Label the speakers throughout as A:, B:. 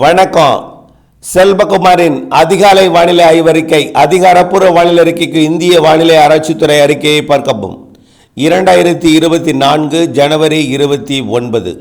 A: வணக்கம். செல்வகுமாரின் அதிகாலை வானிலை ஆய்வறிக்கை அதிகாரப்பூர்வ வானிலை அறிக்கைக்கு இந்திய வானிலை ஆராய்ச்சித்துறை அறிக்கையை பார்க்கவும். இரண்டாயிரத்தி இருபத்தி நான்கு ஜனவரி இருபத்தி ஒன்பது.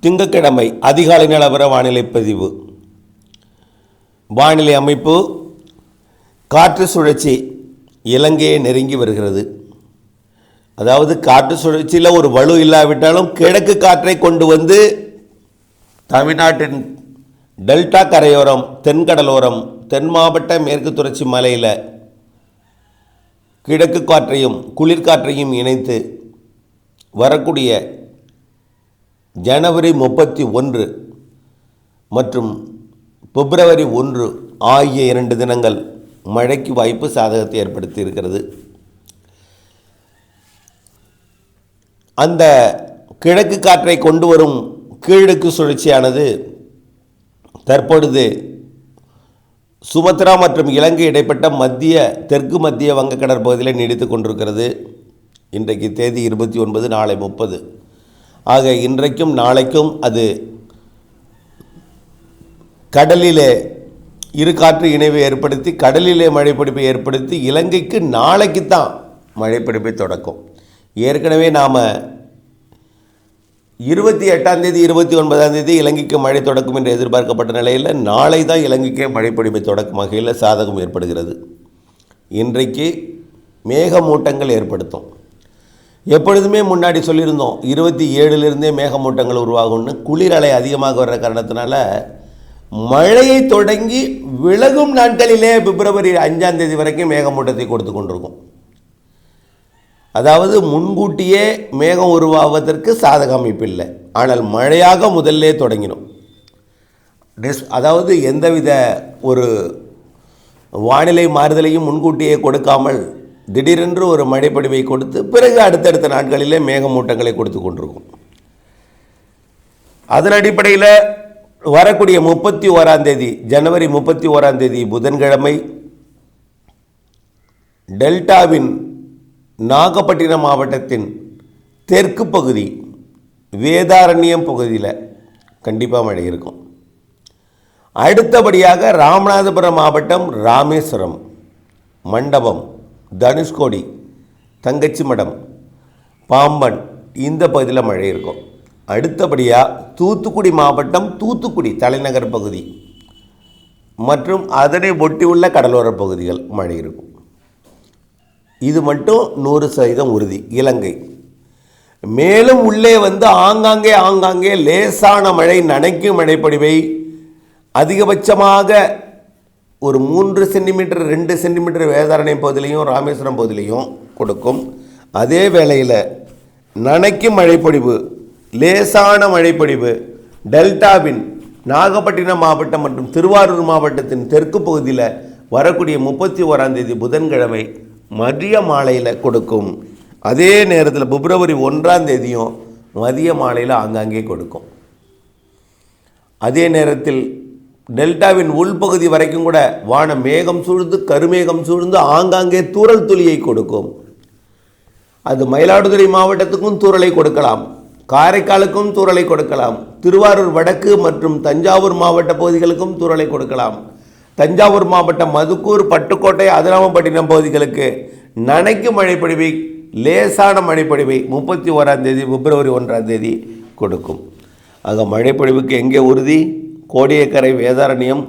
A: திங்கட்கிழமை அதிகாலை நிலவர வானிலை பதிவு. வானிலை அமைப்பு காற்று சுழற்சி இலங்கையை நெருங்கி வருகிறது. அதாவது காற்று சுழற்சியில் ஒரு வலு இல்லாவிட்டாலும் கிழக்கு காற்றை கொண்டு வந்து தமிழ்நாட்டின் டெல்டா கரையோரம் தென்கடலோரம் தென் மாவட்ட மேற்கு தொடர்ச்சி மலையில் கிழக்கு காற்றையும் குளிர்காற்றையும் இணைத்து வரக்கூடிய ஜனவரி முப்பத்தி ஒன்று மற்றும் பிப்ரவரி ஒன்று ஆகிய இரண்டு தினங்கள் மழைக்கு வாய்ப்பு சாதகத்தை ஏற்படுத்தி இருக்கிறது. அந்த கிழக்கு காற்றை கொண்டு வரும் கீழுக்கு சுழற்சியானது. தற்பொழுது சுமத்ரா மற்றும் இலங்கை இடைப்பட்ட மத்திய தெற்கு மத்திய வங்க கடற்பகுதியில் நீடித்து கொண்டிருக்கிறது. இன்றைக்கு தேதி இருபத்தி ஒன்பது நாளை முப்பது. ஆக இன்றைக்கும் நாளைக்கும் அது கடலிலே இரு காற்று இணைவை ஏற்படுத்தி கடலிலே மழைப்பிடிப்பை ஏற்படுத்தி இலங்கைக்கு நாளைக்கு தான் மழைப்பிடிப்பை தொடக்கும். ஏற்கனவே நாம் இருபத்தி எட்டாம் தேதி இருபத்தி ஒன்பதாம் தேதி இலங்கைக்கு மழை தொடக்கும் என்று எதிர்பார்க்கப்பட்ட நிலையில் நாளை தான் இலங்கைக்கே மழைப்பொழிவை தொடக்கும் வகையில் சாதகம் ஏற்படுகிறது. இன்றைக்கு மேகமூட்டங்கள் ஏற்படுத்தும். எப்பொழுதுமே முன்னாடி சொல்லியிருந்தோம் இருபத்தி ஏழுலேருந்தே மேகமூட்டங்கள் உருவாகும்னு. குளிர் அலை அதிகமாக வர்ற காரணத்தினால மழையை தொடங்கி விலகும் நாட்களிலே பிப்ரவரி அஞ்சாம் தேதி வரைக்கும் மேகமூட்டத்தை கொடுத்து கொண்டிருக்கும். அதாவது முன்கூட்டியே மேகம் உருவாவதற்கு சாதக அமைப்பு இல்லை ஆனால் மழையாக முதல்லே தொடங்கினோம். டிஸ் அதாவது எந்தவித ஒரு வானிலை மாறுதலையும் முன்கூட்டியே கொடுக்காமல் திடீரென்று ஒரு மழைப்படிவை கொடுத்து பிறகு அடுத்தடுத்த நாட்களிலே மேகமூட்டங்களை கொடுத்து கொண்டிருக்கும். அதன் அடிப்படையில் வரக்கூடிய முப்பத்தி ஓராம் தேதி ஜனவரி முப்பத்தி ஓராம் தேதி புதன்கிழமை டெல்டாவின் நாகப்பட்டினம் மாவட்டத்தின் தெற்கு பகுதி வேதாரண்யம் பகுதியில் கண்டிப்பாக மழை இருக்கும். அடுத்தபடியாக ராமநாதபுரம் மாவட்டம் ராமேஸ்வரம் மண்டபம் தனுஷ்கோடி தங்கச்சி மடம் பாம்பன் இந்த பகுதியில் மழை இருக்கும். அடுத்தபடியாக தூத்துக்குடி மாவட்டம் தூத்துக்குடி தலைநகர் பகுதி மற்றும் அதனை ஒட்டி உள்ள கடலோர பகுதிகள் மழை இருக்கும். இது மட்டும் நூறு சதவீதம் உறுதி. இலங்கை. மேலும் உள்ளே வந்து ஆங்காங்கே ஆங்காங்கே லேசான மழை நனைக்கும் மழைப்பொழிவை அதிகபட்சமாக ஒரு மூன்று சென்டிமீட்டர் ரெண்டு சென்டிமீட்டர் வேதாரணை பகுதியிலையும் ராமேஸ்வரம் பகுதியிலையும் கொடுக்கும். அதே வேளையில் நனைக்கும் மழைப்பொழிவு லேசான மழைப்பொழிவு டெல்டாவின் நாகப்பட்டினம் மாவட்டம் மற்றும் திருவாரூர் மாவட்டத்தின் தெற்கு பகுதியில் வரக்கூடிய முப்பத்தி ஓராந்தேதி புதன்கிழமை மதிய மாலையில் கொடுக்கும். அதே நேரத்தில் பிப்ரவரி ஒன்றாம் தேதியும் மதிய மாலையில் ஆங்காங்கே கொடுக்கும். அதே நேரத்தில் டெல்டாவின் உள்பகுதி வரைக்கும் கூட வானம் மேகம் சூழ்ந்து கருமேகம் சூழ்ந்து ஆங்காங்கே தூறல் துளியை கொடுக்கும். அது மயிலாடுதுறை மாவட்டத்துக்கும் தூறலை கொடுக்கலாம். காரைக்காலுக்கும் தூறலை கொடுக்கலாம். திருவாரூர் வடக்கு மற்றும் தஞ்சாவூர் மாவட்ட பகுதிகளுக்கும் தூறலை கொடுக்கலாம். தஞ்சாவூர் மாவட்டம் மதுக்கூர் பட்டுக்கோட்டை அதிராமப்பட்டினம் பகுதிகளுக்கு நனைக்கும் மழைப்பொழிவை லேசான மழைப்பொழிவை முப்பத்தி ஓராம் தேதி பிப்ரவரி ஒன்றாம் தேதி கொடுக்கும். ஆக மழைப்பொழிவுக்கு எங்கே உறுதி? கோடியக்கரை வேதாரண்யம்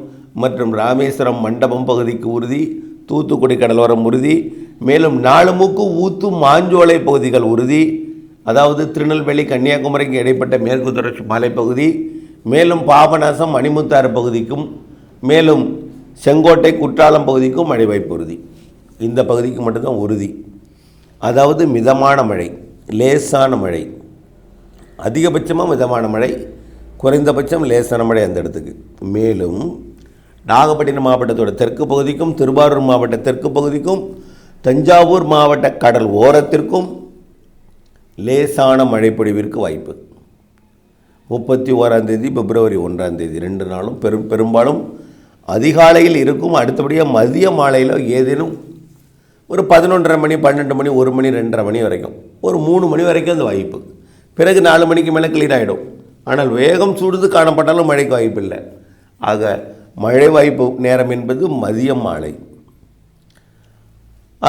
A: மற்றும் ராமேஸ்வரம் மண்டபம் பகுதிக்கு உறுதி. தூத்துக்குடி கடலோரம் உறுதி. மேலும் நாலுமுக்கு ஊத்து மாஞ்சோலை பகுதிகள் உறுதி. அதாவது திருநெல்வேலி கன்னியாகுமரிக்கு இடைப்பட்ட மேற்கு தொடர்ச்சி மலைப்பகுதி. மேலும் பாபநாசம் மணிமுத்தாறு பகுதிக்கும். மேலும் செங்கோட்டை குற்றாலம் பகுதிக்கும் மழை வாய்ப்பு உறுதி இந்த பகுதிக்கு மட்டும்தான் உறுதி. அதாவது மிதமான மழை லேசான மழை. அதிகபட்சமாக மிதமான மழை குறைந்தபட்சம் லேசான மழை அந்த இடத்துக்கு. மேலும் நாகப்பட்டினம் மாவட்டத்தோட தெற்கு பகுதிக்கும் திருவாரூர் மாவட்ட தெற்கு பகுதிக்கும் தஞ்சாவூர் மாவட்ட கடல் ஓரத்திற்கும் லேசான மழைப்பொழிவிற்கு வாய்ப்பு. முப்பத்தி ஓராம் தேதி பிப்ரவரி ஒன்றாம் தேதி ரெண்டு நாளும் பெரும் பெரும்பாலும் அதிகாலையில் இருக்கும் அடுத்தபடியாக மதிய மாலையில் ஏதேனும் ஒரு பதினொன்றரை மணி பன்னெண்டு மணி ஒரு மணி ரெண்டரை மணி வரைக்கும். ஒரு மூணு மணி வரைக்கும் அந்த வாய்ப்பு. பிறகு நாலு மணிக்கு மேலே க்ளீன் ஆகிடும் ஆனால் வேகம் சுடுது காணப்பட்டாலும் மழைக்கு வாய்ப்பில்லை ஆக மழை வாய்ப்பு நேரம் என்பது மதியம் மாலை.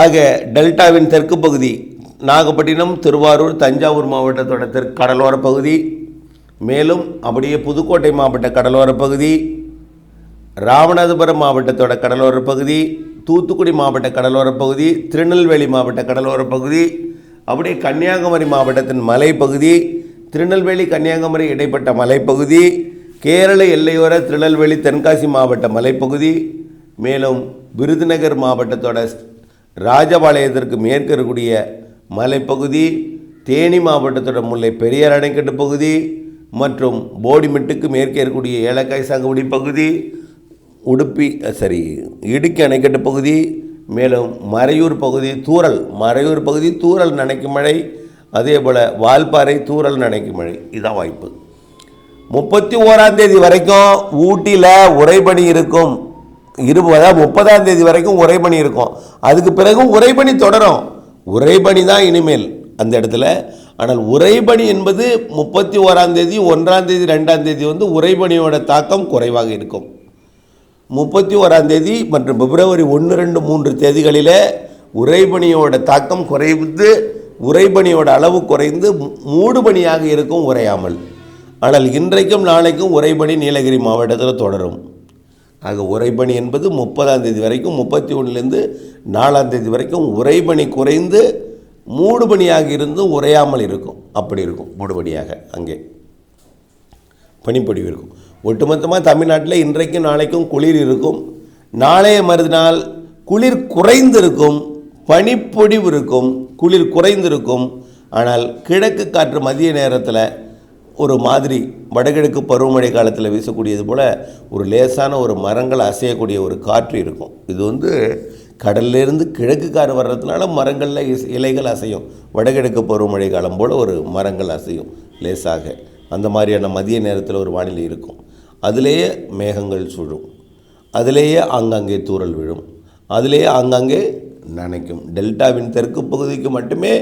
A: ஆக டெல்டாவின் தெற்கு பகுதி நாகப்பட்டினம் திருவாரூர் தஞ்சாவூர் மாவட்டத்தோட தெற்கு கடலோர பகுதி மேலும் அப்படியே புதுக்கோட்டை மாவட்ட கடலோர பகுதி ராமநாதபுரம் மாவட்டத்தோட கடலோர பகுதி தூத்துக்குடி மாவட்ட கடலோர பகுதி திருநெல்வேலி மாவட்ட கடலோர பகுதி அப்படியே கன்னியாகுமரி மாவட்டத்தின் மலைப்பகுதி திருநெல்வேலி கன்னியாகுமரி இடைப்பட்ட மலைப்பகுதி கேரள எல்லையோர திருநெல்வேலி தென்காசி மாவட்ட மலைப்பகுதி மேலும் விருதுநகர் மாவட்டத்தோட ராஜபாளையத்திற்கு மேற்கு இருக்கக்கூடிய மலைப்பகுதி தேனி மாவட்டத்தோட முல்லை பெரியார் அணைக்கட்டு பகுதி மற்றும் போடிமெட்டுக்கு மேற்கே இருக்கக்கூடிய ஏலக்காய் சாகுபடி பகுதி உடுப்பி சரி இடுக்கி அணைக்கட்டு பகுதி மேலும் மறையூர் பகுதி தூரல் மறையூர் பகுதி தூரல் நனைக்கும் மழை அதே போல் வால்பாறை தூரல் நனைக்கும் மழை இதான் வாய்ப்பு. முப்பத்தி ஓராம் தேதி வரைக்கும் ஊட்டியில் உறைபனி இருக்கும். இருபதா முப்பதாம் தேதி வரைக்கும் உறைபனி இருக்கும். அதுக்கு பிறகும் உறைபனி தொடரும். உறைபனி தான் இனிமேல் அந்த இடத்துல. ஆனால் உறைபனி என்பது முப்பத்தி ஓராம் தேதி ஒன்றாம் தேதி ரெண்டாம் தேதி வந்து உறைபனியோட தாக்கம் குறைவாக இருக்கும். முப்பத்தி ஓராம் தேதி மற்றும் பிப்ரவரி ஒன்று ரெண்டு மூன்று தேதிகளில் உறைபனியோட தாக்கம் குறைந்து உறைபனியோட அளவு குறைந்து மூடுபனியாக இருக்கும் உறையாமல். ஆனால் இன்றைக்கும் நாளைக்கும் உறைபனி நீலகிரி மாவட்டத்தில் தொடரும். ஆக உறைபனி என்பது முப்பதாம் தேதி வரைக்கும் முப்பத்தி ஒன்றுலேருந்து நாலாம் தேதி வரைக்கும் உறைபனி குறைந்து மூடுபனியாக இருந்து உறையாமல் இருக்கும். அப்படி இருக்கும் மூடுபனியாக அங்கே. பனிப்பொடிவு இருக்கும். ஒட்டுமொத்தமாக தமிழ்நாட்டில் இன்றைக்கும் நாளைக்கும் குளிர் இருக்கும். நாளைய மறுநாள் குளிர் குறைந்திருக்கும் பனிப்பொடிவு இருக்கும் குளிர் குறைந்திருக்கும். ஆனால் கிழக்கு காற்று மதிய நேரத்தில் ஒரு மாதிரி வடகிழக்கு பருவமழை காலத்தில் வீசக்கூடியது போல் ஒரு லேசான ஒரு மரங்கள் அசையக்கூடிய ஒரு காற்று இருக்கும். இது வந்து கடல்லேருந்து கிழக்கு காற்று வர்றதுனால மரங்களில் இஸ்- இலைகள் அசையும். வடகிழக்கு பருவமழை காலம் போல் ஒரு மரங்கள் அசையும் லேசாக. அந்த மாதிரியான மதிய நேரத்தில் ஒரு வானிலை இருக்கும். அதிலேயே மேகங்கள் சுழும். அதிலேயே ஆங்காங்கே தூறல் விழும். அதிலேயே ஆங்காங்கே நனைக்கும். டெல்டாவின் தெற்கு பகுதிக்கு மட்டுமே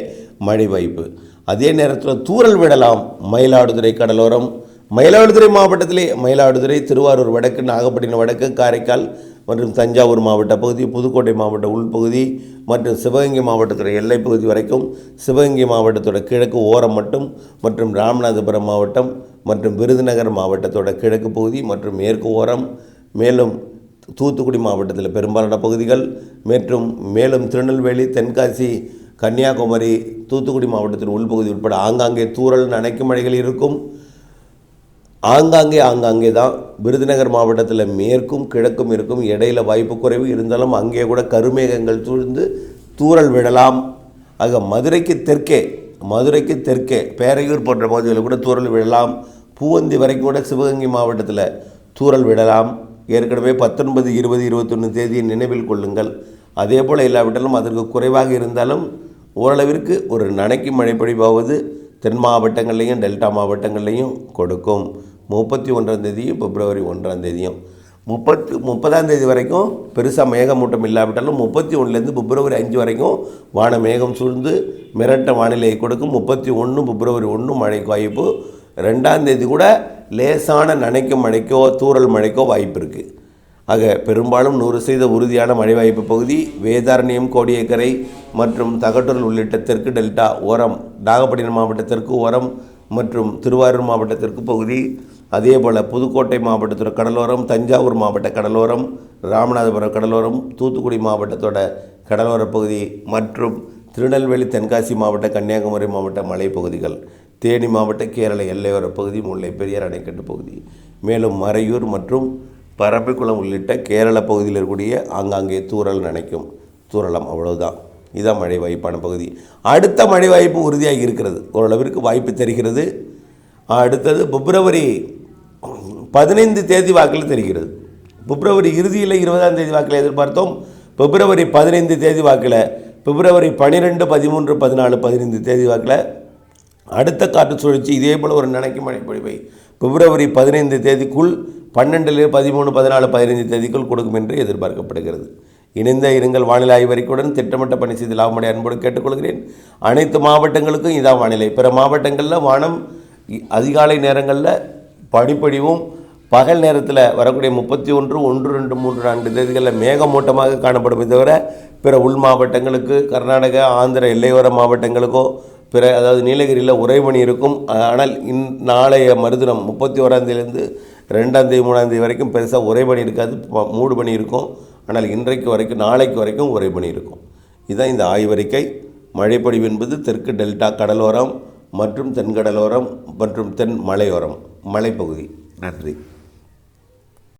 A: மழை வாய்ப்பு. அதே நேரத்தில் தூறல் விடலாம் மயிலாடுதுறை கடலோரம். மயிலாடுதுறை மாவட்டத்திலே மயிலாடுதுறை திருவாரூர் வடக்கு நாகப்பட்டினம் வடக்கு காரைக்கால் மற்றும் தஞ்சாவூர் மாவட்ட பகுதி புதுக்கோட்டை மாவட்ட உள்பகுதி மற்றும் சிவகங்கை மாவட்டத்தோட எல்லைப்பகுதி வரைக்கும் சிவகங்கை மாவட்டத்தோட கிழக்கு ஓரம் மட்டும் மற்றும் ராமநாதபுரம் மாவட்டம் மற்றும் விருதுநகர் மாவட்டத்தோட கிழக்கு பகுதி மற்றும் மேற்கு ஓரம் மேலும் தூத்துக்குடி மாவட்டத்தில் பெரும்பாலான பகுதிகள் மற்றும் மேலும் திருநெல்வேலி தென்காசி கன்னியாகுமரி தூத்துக்குடி மாவட்டத்தின் உள்பகுதி உட்பட ஆங்காங்கே தூரல் நனைக்கும் மழைகள் இருக்கும். ஆங்காங்கே ஆங்காங்கே தான் விருதுநகர் மாவட்டத்தில் மேற்கும் கிழக்கும் இருக்கும். இடையில வாய்ப்பு குறைவு. இருந்தாலும் அங்கே கூட கருமேகங்கள் சூழ்ந்து தூறல் விடலாம். ஆக மதுரைக்கு தெற்கே மதுரைக்கு தெற்கே பேரையூர் போன்ற பகுதிகளில் கூட தூரல் விடலாம். பூவந்தி வரைக்கும் கூட சிவகங்கை மாவட்டத்தில் தூறல் விடலாம். ஏற்கனவே பத்தொன்பது இருபது இருபத்தொன்று தேதியை நினைவில் கொள்ளுங்கள். அதே போல் இல்லாவிட்டாலும் அதற்கு குறைவாக இருந்தாலும் ஓரளவிற்கு ஒரு நனைக்கு மழைப்படி போவது தென் மாவட்டங்கள்லையும் டெல்டா மாவட்டங்கள்லையும் கொடுக்கும். முப்பத்தி ஒன்றாம் தேதியும் பிப்ரவரி ஒன்றாம் தேதியும். முப்பத்து முப்பதாம் தேதி வரைக்கும் பெருசாக மேகமூட்டம் இல்லாவிட்டாலும் முப்பத்தி ஒன்றுலேருந்து பிப்ரவரி அஞ்சு வரைக்கும் வான மேகம் சூழ்ந்து மிரட்ட வானிலையை கொடுக்கும். முப்பத்தி ஒன்று பிப்ரவரி ஒன்று மழைக்கு வாய்ப்பு ரெண்டாம் தேதி கூட லேசான நனைக்கும் மழைக்கோ தூறல் மழைக்கோ வாய்ப்பு இருக்குது ஆக பெரும்பாலும் நூறு சதவீத உறுதியான மழை வாய்ப்பு பகுதி வேதாரண்யம் கோடியக்கரை மற்றும் தகட்டூர் உள்ளிட்ட தெற்கு டெல்டா ஓரம் நாகப்பட்டினம் மாவட்டத்திற்கு ஓரம் மற்றும் திருவாரூர் மாவட்டத்திற்கு பகுதி. அதே போல் புதுக்கோட்டை மாவட்டத்தோட கடலோரம் தஞ்சாவூர் மாவட்ட கடலோரம் ராமநாதபுரம் கடலோரம் தூத்துக்குடி மாவட்டத்தோட கடலோர பகுதி மற்றும் திருநெல்வேலி தென்காசி மாவட்ட கன்னியாகுமரி மாவட்ட மலைப்பகுதிகள் தேனி மாவட்ட கேரள எல்லையோர பகுதி முல்லை பெரியார் அணைக்கட்டு பகுதி. மேலும் மறையூர் மற்றும் பரப்பிக்குளம் உள்ளிட்ட கேரள பகுதியில் இருக்கக்கூடிய ஆங்காங்கே தூரல் நினைக்கும் தூரலம் அவ்வளவுதான். இதுதான் மழை வாய்ப்பான பகுதி. அடுத்த மழை வாய்ப்பு உறுதியாக இருக்கிறது. ஓரளவிற்கு வாய்ப்பு தெரிகிறது. அடுத்தது பிப்ரவரி பதினைந்து தேதி வாக்கில் தெரிகிறது. பிப்ரவரி இறுதியில் இருபதாம் தேதி வாக்கில் எதிர்பார்த்தோம். பிப்ரவரி பதினைந்து தேதி வாக்கில் பிப்ரவரி பன்னிரெண்டு பதிமூன்று பதினாலு பதினைந்து தேதி வாக்கில் அடுத்த காற்று சுழற்சி இதே போல் ஒரு நினைக்கும் மழைப்பொழிவை பிப்ரவரி பதினைந்து தேதிக்குள் பன்னெண்டுல பதிமூணு பதினாலு பதினைந்து தேதிக்குள் கொடுக்கும் என்று எதிர்பார்க்கப்படுகிறது. இணைந்த இருங்கள் வானிலை ஆய்வறிக்கையுடன் திட்டமிட்ட பணி செய்து லாபமடை அன்போடு கேட்டுக்கொள்கிறேன். அனைத்து மாவட்டங்களுக்கும் இதான் வானிலை. பிற மாவட்டங்களில் வானம் அதிகாலை நேரங்களில் படிப்படிவும் பகல் நேரத்தில் வரக்கூடிய முப்பத்தி ஒன்று ஒன்று ரெண்டு மூன்று நான்கு தேதிகளில் மேகமூட்டமாக காணப்படுமே தவிர பிற உள் மாவட்டங்களுக்கு கர்நாடகா ஆந்திர எல்லையோர மாவட்டங்களுக்கோ பிற அதாவது நீலகிரியில் உறைபனி இருக்கும். ஆனால் இன் நாளைய மறுதினம் முப்பத்தி ஓராந்தேதியிலேருந்து ரெண்டாம் தேதி மூணாம் தேதி வரைக்கும் பெருசாக உறைபனி இருக்காது. மூடு பணி இருக்கும். ஆனால் இன்றைக்கு வரைக்கும் நாளைக்கு வரைக்கும் உறைபணி இருக்கும். இதுதான் இந்த ஆய்வறிக்கை. மழைப்பொழிவு என்பது தெற்கு டெல்டா கடலோரம் மற்றும் தென்கடலோரம் மற்றும் தென் மலையோரம் மலைப்பகுதி. நன்றி.